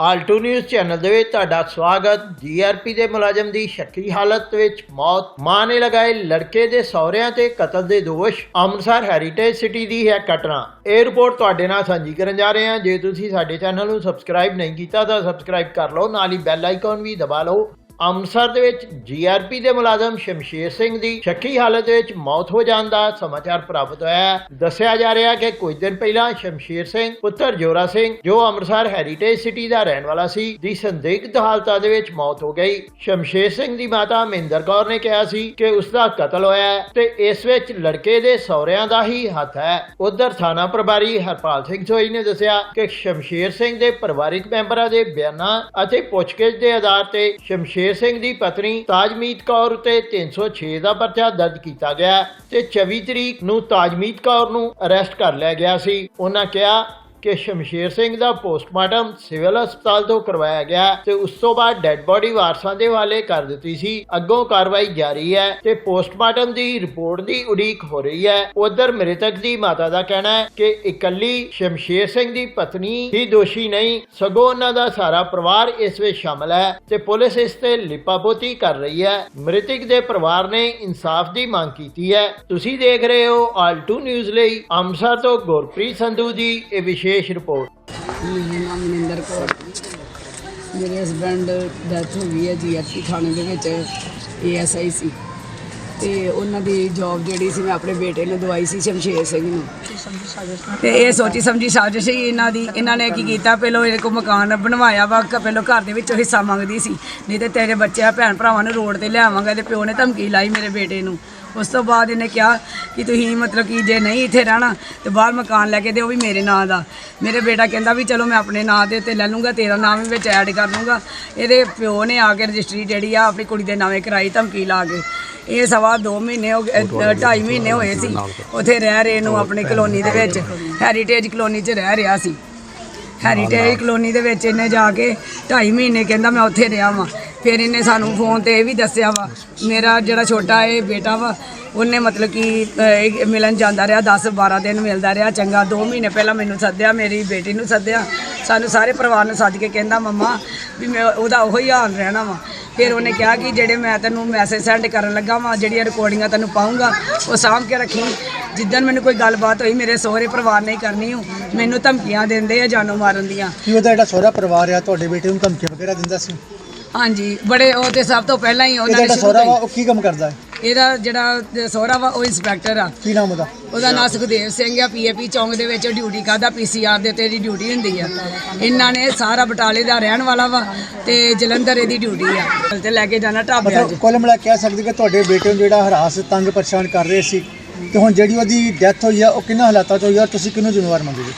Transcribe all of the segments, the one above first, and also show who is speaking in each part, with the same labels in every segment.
Speaker 1: Alto news channel ਦੇ ਵਿੱਚ ਤੁਹਾਡਾ ਸਵਾਗਤ। ਜੀਆਰਪੀ ਦੇ ਮੁਲਾਜ਼ਮ ਦੀ ਸ਼ੱਕੀ ਹਾਲਤ ਵਿੱਚ ਮੌਤ। ਮਾਂ ਨੇ ਲਗਾਏ ਲੜਕੇ ਦੇ ਸਹੁਰਿਆਂ ਤੇ ਕਤਲ ਦੇ ਦੋਸ਼। ਅੰਮ੍ਰਿਤਸਰ ਹੈਰੀਟੇਜ ਸਿਟੀ ਦੀ ਹੈ ਘਟਨਾ। ਇਹ ਰਿਪੋਰਟ ਤੁਹਾਡੇ ਨਾਲ ਸਾਂਝੀ ਕਰਨ ਜਾ ਰਹੇ ਹਾਂ। ਜੇ ਤੁਸੀਂ ਸਾਡੇ ਚੈਨਲ ਨੂੰ ਸਬਸਕ੍ਰਾਈਬ ਨਹੀਂ ਕੀਤਾ ਤਾਂ ਸਬਸਕ੍ਰਾਈਬ ਕਰ ਲਓ। ਨਾਲ ਹੀ ਬੈਲ ਆਈਕਨ ਵੀ ਦਬਾ ਲਓ। ਅੰਮ੍ਰਿਤਸਰ ਦੇ ਵਿੱਚ ਜੀਆਰਪੀ ਦੇ ਮੁਲਾਜ਼ਮ ਸ਼ਮਸ਼ੇਰ ਸਿੰਘ ਦੀ ਸ਼ੱਕੀ ਹਾਲਤ ਵਿੱਚ ਮੌਤ ਹੋ ਜਾਣ ਦਾ ਸਮਾਚਾਰ ਪ੍ਰਾਪਤ ਹੋਇਆ ਦੱਸਿਆ ਜਾ ਰਿਹਾ ਕਿ ਕੁਝ ਦਿਨ ਪਹਿਲਾਂ ਸ਼ਮਸ਼ੇਰ ਸਿੰਘ, ਪੁੱਤਰ ਜੋਰਾ ਸਿੰਘ, ਜੋ ਅੰਮ੍ਰਿਤਸਰ ਹੈਰੀਟੇਜ ਸਿਟੀ ਦਾ ਰਹਿਣ ਵਾਲਾ ਸੀ, ਦੀ ਸੰਦਿਗਧ ਹਾਲਤਾਂ ਦੇ ਵਿੱਚ ਮੌਤ ਹੋ ਗਈ। ਸ਼ਮਸ਼ੇਰ ਸਿੰਘ ਦੀ ਮਾਤਾ ਮਹਿੰਦਰ ਕੌਰ ਨੇ ਕਿਹਾ ਸੀ ਕਿ ਉਸ ਦਾ ਕਤਲ ਹੋਇਆ ਤੇ ਇਸ ਵਿੱਚ ਲੜਕੇ ਦੇ ਸਹੁਰਿਆਂ ਦਾ ਹੀ ਹੱਥ ਹੈ। ਉਧਰ ਥਾਣਾ ਪ੍ਰਭਾਰੀ ਹਰਪਾਲ ਸਿੰਘ ਸੋਈ ਨੇ ਦੱਸਿਆ ਕਿ ਸ਼ਮਸ਼ੇਰ ਸਿੰਘ ਦੇ ਪਰਿਵਾਰਕ ਮੈਂਬਰਾਂ ਦੇ ਬਿਆਨਾਂ ਅਤੇ ਪੁੱਛਗਿੱਛ ਦੇ ਆਧਾਰ ਤੇ ਸ਼ਮਸ਼ੇਰ ਸਿੰਘ ਦੀ ਪਤਨੀ ਤਾਜਮੀਤ ਕੌਰ ਉਤੇ 306 ਦਾ ਪਰਚਾ ਦਰਜ ਕੀਤਾ ਗਿਆ ਤੇ 24 ਤਰੀਕ ਨੂੰ ਤਾਜਮੀਤ ਕੌਰ ਨੂੰ ਅਰੈਸਟ ਕਰ ਲਿਆ ਗਿਆ ਸੀ। ਉਹਨਾਂ ਕਿਹਾ ਕਿ ਸ਼ਮਸ਼ੇਰ ਸਿੰਘ ਦਾ ਪੋਸਟਮਾਰਟਮ ਸਿਵਲ ਹਸਪਤਾਲ ਤੋਂ ਕਰਵਾਇਆ ਗਿਆ ਤੇ ਉਸ ਤੋਂ ਬਾਅਦ ਡੈੱਡ ਬੋਡੀ ਵਾਰਸਾਂ ਦੇ ਹਵਾਲੇ ਕਰ ਦਿੱਤੀ ਸੀ। ਅੱਗੋਂ ਕਾਰਵਾਈ ਜਾਰੀ ਹੈ ਤੇ ਪੋਸਟਮਾਰਟਮ ਦੀ ਰਿਪੋਰਟ ਦੀ ਉਡੀਕ ਹੋ ਰਹੀ ਹੈ। ਉਧਰ ਮ੍ਰਿਤਕ ਦੀ ਮਾਤਾ ਦਾ ਕਹਿਣਾ ਹੈ ਕਿ ਇਕੱਲੀ ਸ਼ਮਸ਼ੇਰ ਸਿੰਘ ਦੀ ਪਤਨੀ ਹੀ ਦੋਸ਼ੀ ਨਹੀਂ, ਸਗੋਂ ਉਹਨਾਂ ਦਾ ਸਾਰਾ ਪਰਿਵਾਰ ਇਸ ਵਿੱਚ ਸ਼ਾਮਲ ਹੈ ਤੇ ਪੁਲਿਸ ਇਸ ਤੇ ਲਿਪਾਪੋਤੀ ਕਰ ਰਹੀ ਹੈ। ਮ੍ਰਿਤਕ ਦੇ ਪਰਿਵਾਰ ਨੇ ਇਨਸਾਫ ਦੀ ਮੰਗ ਕੀਤੀ ਹੈ। ਤੁਸੀਂ ਦੇਖ ਰਹੇ ਹੋ ਆਲਟੂ ਨਿਊਜ਼ ਲਈ ਅੰਮ੍ਰਿਤਸਰ ਤੋਂ ਗੁਰਪ੍ਰੀਤ ਸੰਧੂ ਦੀ ਇਹ ਵਿਸ਼ੇਸ਼ ਰਿਪੋਰਟ
Speaker 2: ਮੇਰਾ ਨਾਮ ਮਨਿੰਦਰ ਕੌਰ। ਮੇਰੇ ਹਸਬੈਂਡ ਡੈਥ ਹੋ ਗਈ ਹੈ ਜੀਐਫਸੀ ਥਾਣੇ ਦੇ ਵਿੱਚ ਏਐਸਆਈ ਸੀ ਤੇ ਉਹਨਾਂ ਦੀ ਜੌਬ ਜਿਹੜੀ ਸੀ, ਮੈਂ ਆਪਣੇ ਬੇਟੇ ਨੂੰ ਦਵਾਈ ਸੀ ਸ਼ਮਸ਼ੇਰ ਸਿੰਘ ਨੂੰ। ਤੇ ਇਹ ਸੋਚੀ ਸਮਝੀ ਸਾਜ਼ਿਸ਼ ਸੀ ਇਹਨਾਂ ਦੀ। ਇਹਨਾਂ ਨੇ ਕੀ ਕੀਤਾ? ਪਹਿਲਾਂ ਇਹਦੇ ਕੋ ਮਕਾਨ ਬਣਵਾਇਆ ਵਾ ਕ- ਪਹਿਲਾਂ ਘਰ ਦੇ ਵਿੱਚੋਂ ਹਿੱਸਾ ਮੰਗਦੀ ਸੀ। ਨਹੀਂ ਤੇ ਤੇਰੇ ਬੱਚਿਆਂ ਭੈਣ ਭਰਾਵਾਂ ਨੂੰ ਰੋਡ ਤੇ ਲਿਆਵਾਂਗਾ ਤੇ ਪਿਓ ਨੇ ਧਮਕੀ ਲਾਈ ਮੇਰੇ ਬੇਟੇ ਨੂੰ। ਉਸ ਤੋਂ ਬਾਅਦ ਇਹਨੇ ਕਿਹਾ ਕਿ ਤੁਸੀਂ ਮਤਲਬ ਕਿ ਜੇ ਨਹੀਂ ਇੱਥੇ ਰਹਿਣਾ ਤੇ ਬਾਹਰ ਮਕਾਨ ਲੈ ਕੇ ਦਿਓ ਉਹ ਵੀ ਮੇਰੇ ਨਾਂ ਦਾ। ਮੇਰੇ ਬੇਟਾ ਕਹਿੰਦਾ ਵੀ ਚਲੋ ਮੈਂ ਆਪਣੇ ਨਾਂ ਦੇ ਉੱਤੇ ਲੈ ਲੂੰਗਾ ਤੇਰਾ ਨਾਮ ਵੀ ਵਿੱਚ ਐਡ ਕਰ ਲੂੰਗਾ। ਇਹਦੇ ਪਿਓ ਨੇ ਆ ਕੇ ਰਜਿਸਟਰੀ ਜਿਹੜੀ ਆ ਆਪਣੀ ਕੁੜੀ ਦੇ ਨਾਵੇਂ ਕਰਾਈ ਧਮਕੀ ਲਾ ਕੇ। ਇਹ ਸਵਾ 2 ਮਹੀਨੇ ਹੋ ਗਏ 2.5 ਮਹੀਨੇ ਹੋਏ ਸੀ। ਉੱਥੇ ਰਹਿ ਰਹੇ ਨੂੰ ਆਪਣੀ ਕਲੋਨੀ ਦੇ ਵਿੱਚ ਹੈਰੀਟੇਜ ਕਲੋਨੀ 'ਚ ਰਹਿ ਰਿਹਾ ਸੀ। ਹੈਰੀਟੇਜ ਕਲੋਨੀ ਦੇ ਵਿੱਚ ਇਹਨੇ ਜਾ ਕੇ 2.5 ਮਹੀਨੇ ਕਹਿੰਦਾ ਮੈਂ ਉੱਥੇ ਰਿਹਾ ਵਾਂ। ਫਿਰ ਇਹਨੇ ਸਾਨੂੰ ਫੋਨ ਤੇ ਇਹ ਵੀ ਦੱਸਿਆ ਵਾ, ਮੇਰਾ ਜਿਹੜਾ ਛੋਟਾ ਇਹ ਬੇਟਾ ਵਾ, ਉਹਨੇ ਮਤਲਬ ਕਿ ਮਿਲਣ ਜਾਂਦਾ ਰਿਹਾ 10 12 ਦਿਨ ਮਿਲਦਾ ਰਿਹਾ, ਚੰਗਾ 2 ਮਹੀਨੇ ਪਹਿਲਾਂ ਮੈਨੂੰ ਸੱਦਿਆ, ਮੇਰੀ ਬੇਟੀ ਨੂੰ ਸੱਦਿਆ, ਸਾਨੂੰ ਸਾਰੇ ਪਰਿਵਾਰ ਨੂੰ ਸੱਦ ਕੇ ਕਹਿੰਦਾ, ਮੰਮਾ, ਵੀ ਮੈਂ ਉਹਦਾ ਉਹੀ ਹਾਲ ਰਹਿਣਾ ਵਾ। ਫਿਰ ਉਹਨੇ ਕਿਹਾ ਕਿ ਜਿਹੜੇ ਮੈਂ ਤੈਨੂੰ ਮੈਸੇਜ ਸੈਂਡ ਕਰਨ ਲੱਗਾ ਵਾਂ, ਜਿਹੜੀਆਂ ਰਿਕਾਰਡਿੰਗਾਂ ਤੈਨੂੰ ਪਾਉਂਗਾ ਉਹ ਸਾਂਭ ਕੇ ਰੱਖੀ। ਜਿੱਦਣ ਮੈਨੂੰ ਕੋਈ ਗੱਲਬਾਤ ਹੋਈ, ਮੇਰੇ ਸਹੁਰੇ ਪਰਿਵਾਰ ਨੇ ਕਰਨੀ ਹੋ ਮੈਨੂੰ ਧਮਕੀਆਂ ਦਿੰਦੇ ਆ ਜਾਨੋਂ ਮਾਰਨ ਦੀਆਂ।
Speaker 3: ਕੀ ਉਹਦਾ ਜਿਹੜਾ ਸਹੁਰਾ ਪਰਿਵਾਰ ਆ, ਤੁਹਾਡੇ ਬੇਟੇ ਨੂੰ ਧਮਕੀਆਂ ਵਗੈਰਾ ਦਿੰਦਾ ਸੀ?
Speaker 2: ਹਾਂਜੀ ਬੜੇ ਉਹ ਤੇ ਸਭ ਤੋਂ ਪਹਿਲਾਂ ਹੀ ਉਹਨਾਂ ਨੇ ਸ਼ੁਰੂ
Speaker 3: ਸਹੁਰਾ ਵਾ
Speaker 2: ਹੀ-
Speaker 3: ਉਹ ਕੀ ਕੰਮ ਕਰਦਾ ਹੈ?
Speaker 2: ਇਹਦਾ ਜਿਹੜਾ ਸਹੁਰਾ ਵਾ ਉਹ ਇੰਸਪੈਕਟਰ ਆ।
Speaker 3: ਕੀ ਨਾਮ ਉਹਦਾ?
Speaker 2: ਉਹਦਾ ਨਾਂ ਸੁਖਦੇਵ ਸਿੰਘ ਆ ਪੀਏਪੀ ਚੌਂਕ ਦੇ ਵਿੱਚ ਡਿਊਟੀ ਕਰਦਾ ਪੀਸੀਆਰ ਦੇ ਉੱਤੇ ਇਹਦੀ ਡਿਊਟੀ ਹੁੰਦੀ ਆ। ਇਹਨਾਂ ਨੇ ਸਾਰਾ ਬਟਾਲੇ ਦਾ ਰਹਿਣ ਵਾਲਾ ਵਾ ਤੇ ਜਲੰਧਰ ਇਹਦੀ ਡਿਊਟੀ ਆ। ਤੇ ਲੈ ਕੇ ਜਾਣਾ ਢਾਬਿਆਂ 'ਚ
Speaker 3: ਮਤਲਬ ਕੁੱਲ ਮਿਲਾ ਕੇ ਕਹਿ ਸਕਦੇ ਕਿ ਤੁਹਾਡੇ ਬੇਟੇ ਨੂੰ ਜਿਹੜਾ ਹਰਾਸ ਤੰਗ ਪਰੇਸ਼ਾਨ ਕਰ ਰਹੇ ਸੀ ਤੇ ਹੁਣ ਜਿਹੜੀ ਉਹਦੀ ਡੈਥ ਹੋਈ ਆ ਉਹ ਕਿੰਨਾ ਹਾਲਾਤਾਂ 'ਚ ਹੋਈ ਆ ਔਰ ਤੁਸੀਂ ਕਿਹਨੂੰ ਜ਼ਿੰਮੇਵਾਰ ਮੰਗੋਗੇ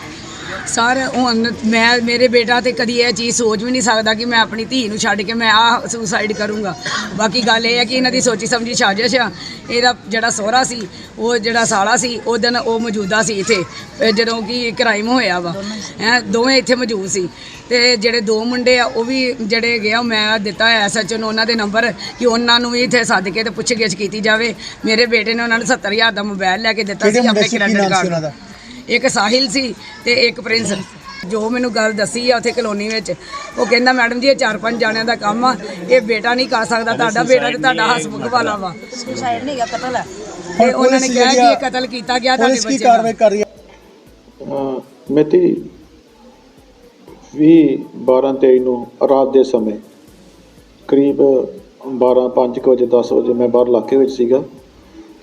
Speaker 2: ਸਰ ਹੁਣ ਮੈਂ ਮੇਰੇ ਬੇਟਾ ਤੇ ਕਦੀ ਇਹ ਚੀਜ਼ ਸੋਚ ਵੀ ਨਹੀਂ ਸਕਦਾ ਕਿ ਮੈਂ ਆਪਣੀ ਧੀ ਨੂੰ ਛੱਡ ਕੇ ਮੈਂ ਆ ਸੁਸਾਈਡ ਕਰੂੰਗਾ। ਬਾਕੀ ਗੱਲ ਇਹ ਹੈ ਕਿ ਇਹਨਾਂ ਦੀ ਸੋਚੀ ਸਮਝੀ ਸਾਜ਼ਿਸ਼ ਆ। ਇਹਦਾ ਜਿਹੜਾ ਸਹੁਰਾ ਸੀ ਉਹ ਜਿਹੜਾ ਸਾਲਾ ਸੀ ਉਹ ਦਿਨ ਉਹ ਮੌਜੂਦਾ ਸੀ ਇੱਥੇ ਜਦੋਂ ਕਿ ਕ੍ਰਾਈਮ ਹੋਇਆ ਵਾ। ਹੈ ਦੋਵੇਂ ਇੱਥੇ ਮੌਜੂਦ ਸੀ। ਤੇ ਜਿਹੜੇ ਦੋ ਮੁੰਡੇ ਆ ਉਹ ਵੀ ਜਿਹੜੇ ਗਿਆ ਮੈਂ ਦਿੱਤਾ ਐਸਐਚਓ ਨੂੰ ਉਹਨਾਂ ਦੇ ਨੰਬਰ ਕਿ ਉਹਨਾਂ ਨੂੰ ਵੀ ਇੱਥੇ ਸੱਦ ਕੇ ਤੇ ਪੁੱਛਗਿੱਛ ਕੀਤੀ ਜਾਵੇ। ਮੇਰੇ ਬੇਟੇ ਨੇ ਉਹਨਾਂ ਨੂੰ 70000 ਦਾ ਮੋਬਾਈਲ ਲੈ ਕੇ ਦਿੱਤਾ ਸੀ ਆਪਣੇ ਕ੍ਰੈਡਿਟ ਕਾਰਡ ਇੱਕ ਸਾਹਿਲ ਸੀ ਤੇ ਇੱਕ ਪ੍ਰਿੰਸ। ਜੋ ਮੈਨੂੰ ਗੱਲ ਦੱਸੀ ਆ ਉੱਥੇ ਕਲੋਨੀ ਵਿੱਚ ਉਹ ਕਹਿੰਦਾ ਮੈਡਮ ਜੀ ਇਹ ਚਾਰ ਪੰਜ ਜਾਣਿਆਂ ਦਾ ਕੰਮ ਆ ਇਹ ਬੇਟਾ ਨਹੀਂ ਕਰ ਸਕਦਾ ਤੁਹਾਡਾ ਬੇਟਾ ਤੇ ਤੁਹਾਡਾ ਹਸਬੰਦ ਵਾਲਾ ਵਾ।
Speaker 4: ਸੁਸਾਈਡ ਨਹੀਂ ਗਾ ਕਤਲ। ਹੈ
Speaker 2: ਤੇ ਉਹਨਾਂ ਨੇ ਕਿਹਾ ਕਿ ਇਹ ਕਤਲ ਕੀਤਾ ਗਿਆ ਤੁਹਾਡੇ ਬੱਚੇ ਦਾ।
Speaker 3: ਕਾਰਵਾਈ ਕਰ ਰਹੀ ਹੈ?
Speaker 5: ਅਹ ਮਿਤੀ 20 12 23 ਨੂੰ ਰਾਤ ਦੇ ਸਮੇਂ ਕਰੀਬ 12 5 ਵਜੇ 10 ਵਜੇ ਮੈਂ ਬਾਹਰ ਇਲਾਕੇ ਵਿੱਚ ਸੀਗਾ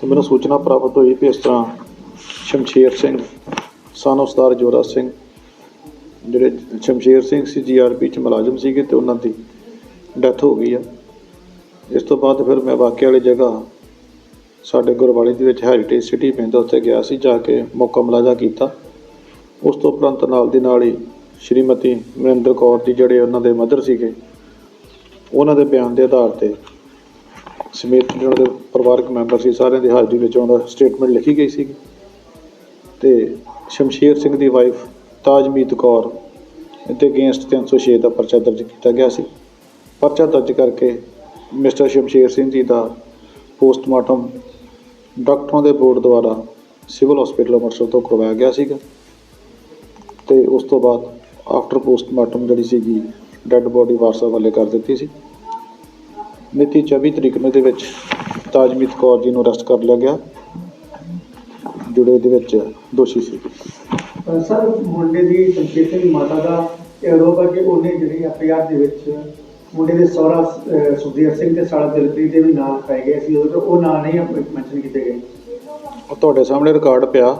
Speaker 5: ਤੇ ਮੈਨੂੰ ਸੂਚਨਾ ਪ੍ਰਾਪਤ ਹੋਈ ਕਿ ਇਸ ਤਰ੍ਹਾਂ ਸ਼ਮਸ਼ੇਰ ਸਿੰਘ ਸਨ ਉਸਤਾਰ ਜੋਰਾ ਸਿੰਘ, ਜਿਹੜੇ ਸ਼ਮਸ਼ੇਰ ਸਿੰਘ ਸੀ ਜੀਆਰਪੀ ਚ ਮੁਲਾਜ਼ਮ ਸੀਗੇ ਤੇ ਉਹਨਾਂ ਦੀ ਡੈਥ ਹੋ ਗਈ ਆ। ਇਸ ਤੋਂ ਬਾਅਦ ਫਿਰ ਮੈਂ ਵਾਕਿਆ ਵਾਲੀ ਜਗ੍ਹਾ ਸਾਡੇ ਗੁਰਵਾਲੀ ਦੇ ਵਿੱਚ ਹੈਰੀਟੇਜ ਸਿਟੀ ਪੈਂਦਾ, ਉੱਥੇ ਗਿਆ ਸੀ, ਜਾ ਕੇ ਮੌਕਾ ਮੁਲਾਜ਼ਾ ਕੀਤਾ। ਉਸ ਤੋਂ ਉਪਰੰਤ ਨਾਲ ਦੀ ਨਾਲ ਹੀ ਸ਼੍ਰੀਮਤੀ ਮਨਿੰਦਰ ਕੌਰ ਜੀ ਜਿਹੜੇ ਉਹਨਾਂ ਦੇ ਮਦਰ ਸੀਗੇ, ਉਹਨਾਂ ਦੇ ਬਿਆਨ ਦੇ ਆਧਾਰ ਤੇ ਸਮੇਤ ਜਿਹੜੇ ਦੇ ਪਰਿਵਾਰਕ ਮੈਂਬਰ ਸੀ, ਸਾਰਿਆਂ ਦੀ ਹਾਜ਼ਰੀ ਵਿੱਚ ਉਹਨਾਂ ਦਾ ਸਟੇਟਮੈਂਟ ਲਿਖੀ ਗਈ ਸੀਗੀ। ਤੇ ਸ਼ਮਸ਼ੀਰ ਸਿੰਘ ਦੀ ਵਾਈਫ ਤਾਜਮੀਤ ਕੌਰ ਤੇ ਅਗੇਂਸਟ 306 ਦਾ ਪਰਚਾ ਦਰਜ ਕੀਤਾ ਗਿਆ ਸੀ। ਪਰਚਾ ਦਰਜ ਕਰਕੇ ਮਿਸਟਰ ਸ਼ਮਸ਼ੀਰ ਸਿੰਘ ਜੀ ਦਾ ਪੋਸਟਮਾਰਟਮ ਡਾਕਟਰਾਂ ਦੇ ਬੋਰਡ ਦੁਆਰਾ ਸਿਵਲ ਹਸਪੀਟਲ ਅੰਮ੍ਰਿਤਸਰ ਤੋਂ ਕਰਵਾਇਆ ਗਿਆ ਸੀਗਾ ਤੇ ਉਸ ਤੋਂ ਬਾਅਦ ਆਫਟਰ ਪੋਸਟਮਾਰਟਮ ਜਿਹੜੀ ਸੀਗੀ ਡੈੱਡ ਬੋਡੀ ਵਾਰਸਾ ਵਾਲੇ ਕਰ ਦਿੱਤੀ ਸੀ। ਮਿਤੀ 24 ਤਰੀਕ ਨੂੰ ਦੇ ਵਿੱਚ ਤਾਜਮੀਤ ਕੌਰ ਜੀ ਨੂੰ ਅਰੈਸਟ ਕਰ ਲਿਆ ਗਿਆ। ਜਿਹੜੇ ਇਹਦੇ ਵਿੱਚ ਦੋਸ਼ੀ ਸੀ।
Speaker 3: ਸਰ ਮੁੰਡੇ ਦੀ ਸੰਕੇਤ ਸਿੰਘ ਮਾਤਾ ਦਾ ਇਹ ਆਰੋਪ ਹੈ ਕਿ ਉਹਨੇ ਜਿਹੜੀ ਐਫਆਈਆਰ ਦੇ ਵਿੱਚ ਮੁੰਡੇ ਦੇ ਸਹੁਰਾ ਸੁਖਦੇਵ ਸਿੰਘ ਤੇ ਸਾਲਾ ਦਿਲਪ੍ਰੀਤ ਦੇ ਵੀ ਨਾਮ ਖਾਏ ਗਏ ਸੀ। ਉਹ ਉਹ ਨਾਂ ਨਹੀਂ ਮੈਂਸ਼ਨ ਕੀਤੇ ਗਏ।
Speaker 5: ਉਹ ਤੁਹਾਡੇ ਸਾਹਮਣੇ ਰਿਕਾਰਡ ਪਿਆ।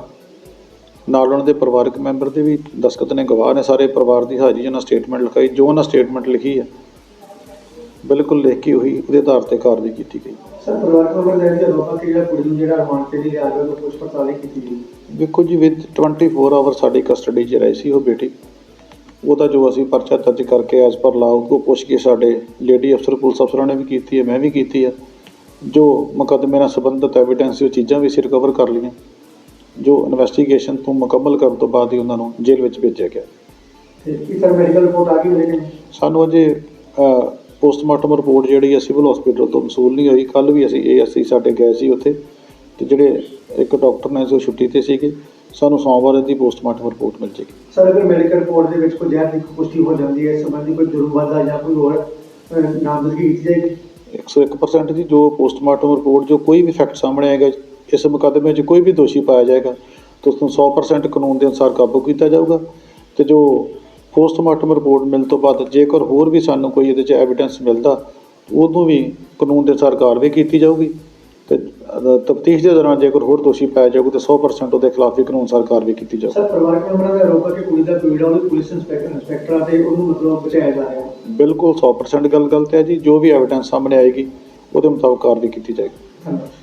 Speaker 5: ਨਾਲ ਉਹਨਾਂ ਦੇ ਪਰਿਵਾਰਕ ਮੈਂਬਰ ਦੇ ਵੀ ਦਸਖਤ ਨੇ ਗਵਾਹ ਨੇ ਸਾਰੇ ਪਰਿਵਾਰ ਦੀ ਹਾਜ਼ਰੀ ਉਹਨਾਂ ਸਟੇਟਮੈਂਟ ਲਿਖਾਈ। ਜੋ ਉਹਨਾਂ ਸਟੇਟਮੈਂਟ ਲਿਖੀ ਹੈ ਬਿਲਕੁਲ ਲਿਖ ਕੇ ਉਹੀ ਉਹਦੇ ਆਧਾਰ ਤੇ ਕਾਰਵਾਈ ਕੀਤੀ ਗਈ।
Speaker 3: ਸਰ ਪਰਿਵਾਰ ਮੈਂਬਰ ਦਾ ਇਹ ਆਰੋਪ ਹੈ ਕਿ ਜਿਹੜਾ ਕੁੜੀ ਨੂੰ ਜਿਹੜਾ ਰਿਮਾਂਡ ਤੇ ਨਹੀਂ ਲਿਆ ਗਿਆ ਉਹ ਪੁੱਛ ਪੜਤਾਲ ਨਹੀਂ ਕੀਤੀ ਗਈ।
Speaker 5: ਵੇਖੋ ਜੀ ਵਿਦ 24 ਆਵਰ ਸਾਡੀ ਕਸਟਡੀ 'ਚ ਰਹੀ ਸੀ ਉਹ ਬੇਟੀ। ਉਹਦਾ ਜੋ ਅਸੀਂ ਪਰਚਾ ਦਰਜ ਕਰਕੇ ਐਸ ਪਰ ਲਾਓ ਕੋ ਪੁੱਛ ਕੇ ਸਾਡੇ ਲੇਡੀ ਅਫਸਰ ਪੁਲਿਸ ਅਫਸਰਾਂ ਨੇ ਵੀ ਕੀਤੀ ਹੈ ਮੈਂ ਵੀ ਕੀਤੀ ਹੈ। ਜੋ ਮੁਕੱਦਮੇ ਨਾਲ ਸੰਬੰਧਿਤ ਐਵੀਡੈਂਸ ਉਹ ਚੀਜ਼ਾਂ ਵੀ ਅਸੀਂ ਰਿਕਵਰ ਕਰ ਲਈਆਂ। ਜੋ ਇਨਵੈਸਟੀਗੇਸ਼ਨ ਤੋਂ ਮੁਕੰਮਲ ਕਰਨ ਤੋਂ ਬਾਅਦ ਹੀ ਉਹਨਾਂ ਨੂੰ ਜੇਲ੍ਹ ਵਿੱਚ ਭੇਜਿਆ ਗਿਆ।
Speaker 3: ਤੇ ਕੀ ਸਰ ਮੈਡੀਕਲ ਰਿਪੋਰਟ ਆ ਗਈ ਲੇਕਿਨ
Speaker 5: ਸਾਨੂੰ ਅਜੇ ਪੋਸਟਮਾਰਟਮ ਰਿਪੋਰਟ ਜਿਹੜੀ ਹੈ ਸਿਵਲ ਹਸਪੀਟਲ ਤੋਂ ਮਸੂਲ ਨਹੀਂ ਹੋਈ। ਕੱਲ ਵੀ ਅਸੀਂ ਇਹ ਅਸੀਂ ਸਾਡੇ ਗਏ ਸੀ ਉੱਥੇ ਤੇ ਜਿਹੜੇ ਇੱਕ ਡਾਕਟਰ ਨੇ ਜੋ ਛੁੱਟੀ ਤੇ ਸੀਗੇ ਸਾਨੂੰ ਸੋਮਵਾਰ ਦੀ ਪੋਸਟਮਾਰਟਮ ਰਿਪੋਰਟ ਮਿਲ ਜੇਗੀ।
Speaker 3: ਸਰ ਅਗਰ ਮੈਡੀਕਲ ਰਿਪੋਰਟ ਦੇ ਵਿੱਚ ਕੋਈ ਜ਼ਹਿਰ ਦੀ ਪੁਸ਼ਟੀ ਹੋ ਜਾਂਦੀ ਹੈ ਇਸ ਸੰਬੰਧੀ ਕੋਈ ਜੁਰਮ ਜਾਂ ਕੋਈ ਹੋਰ ਨਾਮਜ਼ਦਗੀ ਕੀਤੀ ਜਾਏਗੀ?
Speaker 5: 101% ਦੀ ਜੋ ਪੋਸਟਮਾਰਟਮ ਰਿਪੋਰਟ ਜੋ ਕੋਈ ਵੀ ਫੈਕਟ ਸਾਹਮਣੇ ਆਏਗਾ ਇਸ ਮੁਕੱਦਮੇ 'ਚ ਕੋਈ ਵੀ ਦੋਸ਼ੀ ਪਾਇਆ ਜਾਏਗਾ ਤਾਂ ਉਸ ਨੂੰ 100% ਕਾਨੂੰਨ ਦੇ ਅਨੁਸਾਰ ਕਾਬੂ ਕੀਤਾ ਜਾਊਗਾ ਤੇ ਜੋ ਪੋਸਟਮਾਰਟਮ ਰਿਪੋਰਟ ਮਿਲਣ ਤੋਂ ਬਾਅਦ ਜੇਕਰ ਹੋਰ ਵੀ ਸਾਨੂੰ ਕੋਈ ਇਹਦੇ 'ਚ ਐਵੀਡੈਂਸ ਮਿਲਦਾ ਉਦੋਂ ਵੀ ਕਾਨੂੰਨ ਦੇ ਅਨੁਸਾਰ ਕਾਰਵਾਈ ਕੀਤੀ ਜਾਊਗੀ। ਤੇ ਤਫਤੀਸ਼ ਦੇ ਦੌਰਾਨ ਜੇਕਰ ਹੋਰ ਦੋਸ਼ੀ ਪਾਇਆ ਜਾਊਗਾ ਤਾਂ 100% ਉਹਦੇ ਖਿਲਾਫ ਵੀ ਕਾਨੂੰਨ ਅਨੁਸਾਰ ਕਾਰਵਾਈ ਕੀਤੀ ਜਾਊਗੀ।
Speaker 3: ਸਰ ਪਰਿਵਾਰਕ ਮੈਂਬਰਾਂ ਦਾ ਆਰੋਪ ਹੈ ਕਿ ਕੁੜੀ ਦਾ ਪੀੜਾ ਉਹਦੇ ਪੁਲਿਸ ਇੰਸਪੈਕਟਰ ਇੰਸਪੈਕਟਰ ਤੇ ਉਹਨੂੰ ਮਤਲਬ ਬਚਾਇਆ ਜਾ ਰਿਹਾ
Speaker 5: ਬਿਲਕੁਲ 100% ਗੱਲ ਗਲਤ ਹੈ ਜੀ। ਜੋ ਵੀ ਐਵੀਡੈਂਸ ਸਾਹਮਣੇ ਆਏਗੀ ਉਹਦੇ ਮੁਤਾਬਕ ਕਾਰਵਾਈ ਕੀਤੀ ਜਾਏਗੀ।
Speaker 3: ਧੰਨਵਾਦ।